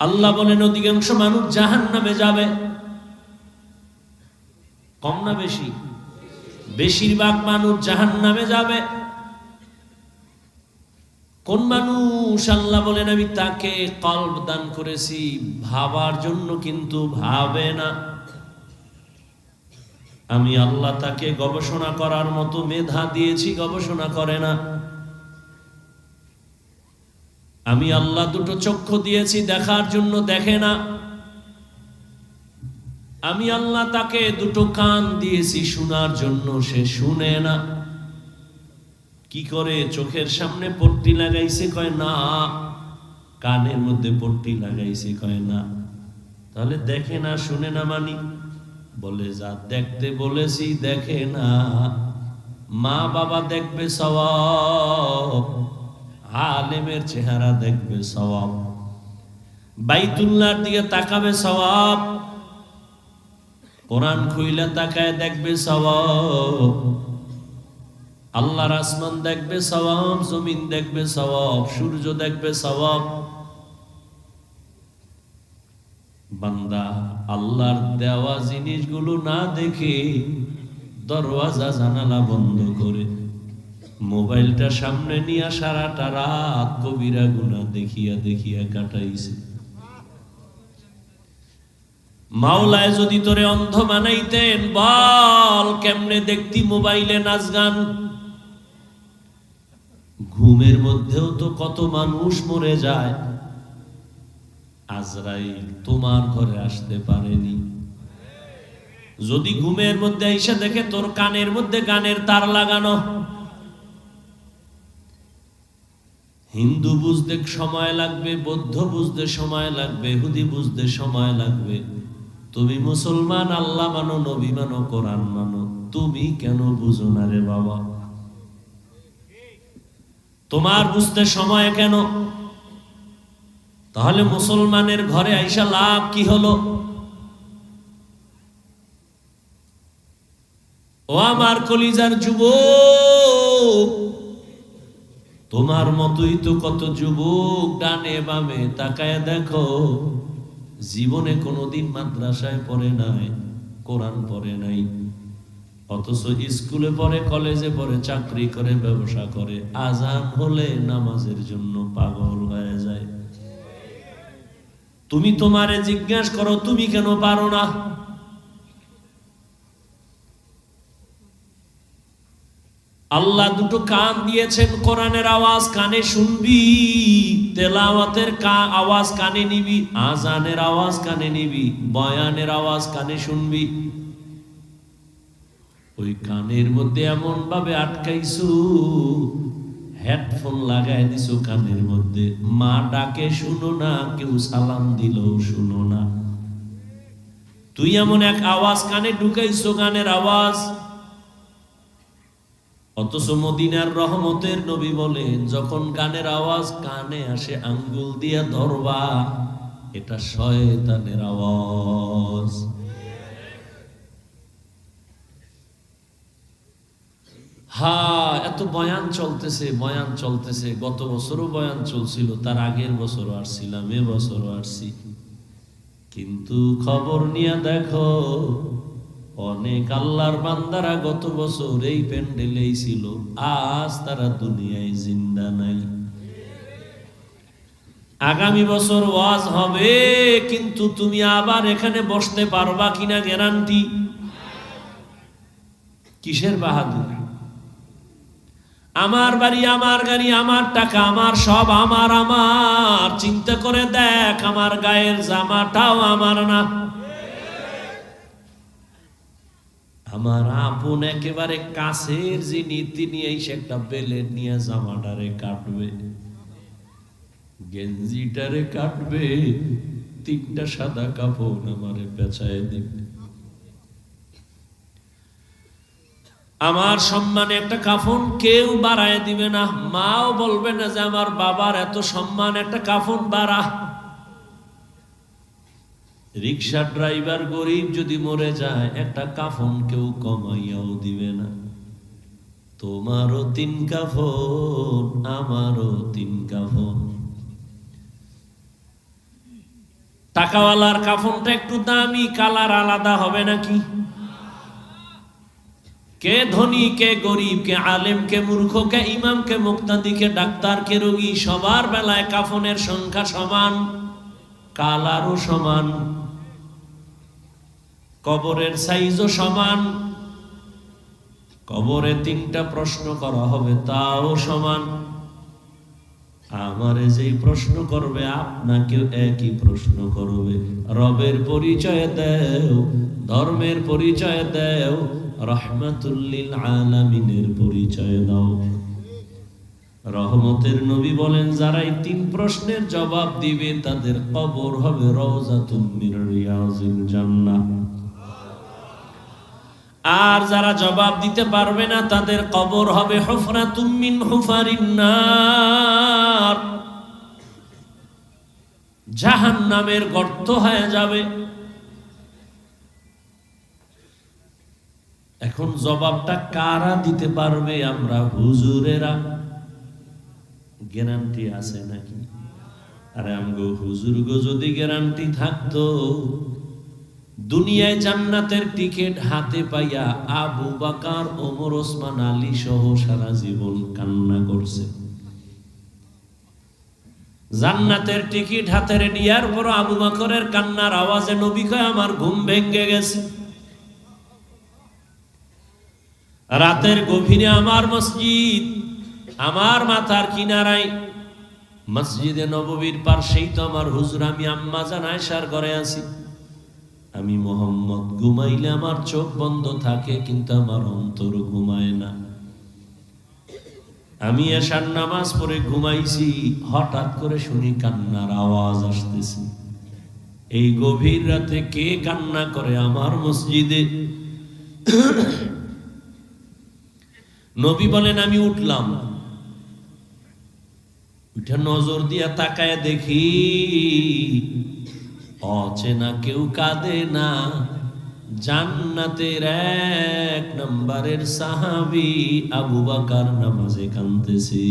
আল্লাহ বলেন, অধিকাংশ মানুষ জাহান নামে যাবে। কম না বেশি? বেশিরভাগ মানুষ জাহান নামে যাবে। কোন মানুষ আল্লাহ বলেন, আমি তাকে কল্প দান করেছি, ভাবার জন্য কিন্তু ভাবে না। আমি আল্লাহ তাকে গবেষণা করার মতো মেধা দিয়েছি, গবেষণা করে না। আমি আল্লাহ দুটো চক্ষু দিয়েছি, দেখার জন্য দেখে না। আমি আল্লাহ তাকে দুটো কান দিয়েছি, শোনার জন্য সে শুনে না। কি করে চোখের সামনে পট্টি লাগাইছে কয় না? কানের মধ্যে পট্টি লাগাইছে কয় না? তাহলে দেখে না, শুনে না মানি? বলে, যা দেখতে বলেছি, দেখে না। মা বাবা দেখবে সবাব আলেমের চেহারা দেখবে সবাব বাইতুল্লার দিকে তাকাবে সবাব কোরআন খুইলে তাকায় দেখবে সবাব আল্লাহর আসমান দেখবে সবাব জমিন দেখবে সবাব সূর্য দেখবে সবাব বান্দা, আল্লাহর দেওয়া জিনিসগুলো না দেখে দরওয়াজা, জানালা বন্ধ করে। মোবাইলটা সামনে নিয়ে সারাটা রাত কবিরা গুনা দেখিয়া দেখিয়া কাটাইছে। মাওলায় যদি তোরে অন্ধ বানাইতেন, বল কেমনে দেখতি মোবাইলে নাচ গান? ঘুমের মধ্যেও তো কত মানুষ মরে যায়। আজরাইল তোমার ঘরে আসতে পারেনি। যদি ঘুমের মধ্যে এসে দেখে তোর কানের মধ্যে গানের তার লাগানো। হিন্দু বুঝতে সময় লাগবে, বৌদ্ধ বুঝতে সময় লাগবে, হুদি বুঝতে সময় লাগবে। তুমি মুসলমান, আল্লাহ মানো, নবী মানো, কোরআন মানো, তুমি কেন বুঝো না রে বাবা? তোমার বুঝতে সময় কেন? তাহলে মুসলমানের ঘরে আইসা লাভ কি হলো? ও আমার কলিজার যুবক, তোমার মতোই তো কত যুবক ডানে বামে তাকায় দেখো, জীবনে কোনোদিন মাদ্রাসায় পড়ে নাই, কোরআন পড়ে নাই। অথচ স্কুলে পড়ে, কলেজে পড়ে, চাকরি করে, ব্যবসা করে, আজান হলে নামাজের জন্য পাগল হয়ে যায়। তুমি তোমারে জিজ্ঞাসা করো, তুমি কেন পারো না? আল্লাহ দুটো কান দিয়েছেন কোরআনের আওয়াজ কানে শুনবি, তেলাওয়াতের কা আওয়াজ কানে নিবি, আজানের আওয়াজ কানে নিবি, বয়ানের আওয়াজ কানে শুনবি। ওই কানের মধ্যে এমন ভাবে আটকাইছু হেডফোন লাগাই দিছো কানের মধ্যে। মা ডাকে, শুনো না। কেউ সালাম দিলেও শুনো না। তুই এমন এক আওয়াজ কানে ঢুকাইছো, গানের আওয়াজ? অথচ মদিনার রহমতের নবী বলেন, যখন গানের আওয়াজ কানে আসে, আঙ্গুল দিয়া ধরবা, এটা শয়তানের আওয়াজ। হা, এত বয়ান চলতেছে বয়ান চলতেছে। গত বছরও বয়ান চলছিল, তার আগের বছরও আসছিলাম এ বছরও আসছি। কিন্তু খবর নিয়ে দেখো, অনেক আল্লাহর বান্দারা গত বছর এই প্যান্ডেলেই ছিল, আজ তারা দুনিয়ায় জিন্দা নাই। আগামী বছর ওয়াজ হবে, কিন্তু তুমি আবার এখানে বসতে পারবা কিনা গ্যারান্টি কিসের বাহাদুর? আমার বাড়ি, আমার গাড়ি, আমার টাকা, আমার সব আমার আমার। চিন্তা করে দেখ, আমার গায়ের জামাটাও আমার না। আমার আপন একেবারে কাছের যিনি, তিনি এসে একটা বেলেট নিয়ে জামাটারে কাটবে। গেঞ্জিটারে কাটবে। তিনটা সাদা কাপড় আমারে পেঁচায় দিবে। আমার সম্মানে একটা কাফন কেউ বাড়ায় দিবে না। মাও বলবে না যে আমার বাবার এত সম্মান, একটা কাফন বাড়া। রিক্সা ড্রাইভার গরিব যদি মরে যায়, একটা কাফন কেউ কমাইয়াও দিবে না। তোমারও তিন কাফন, আমারও তিন কাফন। টাকাওয়ালার কাফনটা একটু দামি, কালার আলাদা হবে নাকি? কে ধনী, কে গরিব, কে আলেম, কে মূর্খ, কে ইমাম, কে মুক্তাদি, কে ডাক্তার, কে রোগী, সবার বেলায় কাফনের সংখ্যা সমান, কালারও সমান, কবরের সাইজও সমান, কবরে তিনটা প্রশ্ন করা হবে, তাও সমান। আমারে যে প্রশ্ন করবে, আপনাকেও একই প্রশ্ন করবে। রবের পরিচয় দেও, ধর্মের পরিচয় দেও রহমাতুল্লিল আলামিনের পরিচয় দাও। রহমতের নবী বলেন যারা এই তিন প্রশ্নের জবাব দিবে, তাদের কবর হবে রওজাতুম মির রিয়াজিল জান্নাহ। আর যারা জবাব দিতে পারবে না, তাদের কবর হবে হফরা তুমিন হুফারিন্নার জাহান নামের গর্ত হয়ে যাবে। এখন জবাবটা কারা দিতে পারবে আমরা হুজুরেরা? গ্যারান্টি আছে নাকি? আরে আমগো হুজুর গো যদি গ্যারান্টি থাকতো, দুনিয়ায় জান্নাতের টিকিট হাতে পাইয়া আবু বাকার, ওমর, ওসমান, আলী সহ সারা জীবন কান্না করছে। জান্নাতের টিকিট হাতে নেওয়ার পর আবু বাকরের কান্নার আওয়াজে নবী কয়, আমার ঘুম ভেঙে গেছে। রাতের গভীরে আমার মসজিদ, আমার মাথার কিনারায়, মসজিদে নববীর পার্শ্বেই তো আমার হুজুর, আমি আম্মা জান আয়সার ঘরে আছি। আমি মোহাম্মদ ঘুমাইলে আমার চোখ বন্ধ থাকে, কিন্তু আমার অন্তর ঘুমায় না। আমি এসার নামাজ পড়ে ঘুমাইছি, হঠাৎ করে শুনি কান্নার আওয়াজ আসতেছে। এই গভীর রাতে কে কান্না করে আমার মসজিদে? নবী বলেন, আমি উঠলাম। উঠে নজর দিয়া তাকায় দেখি, অচেনা কেউ কাঁদে না। জান্নাতের এক নম্বরের সাহাবি আবু বাকার নামাজে কানতেছি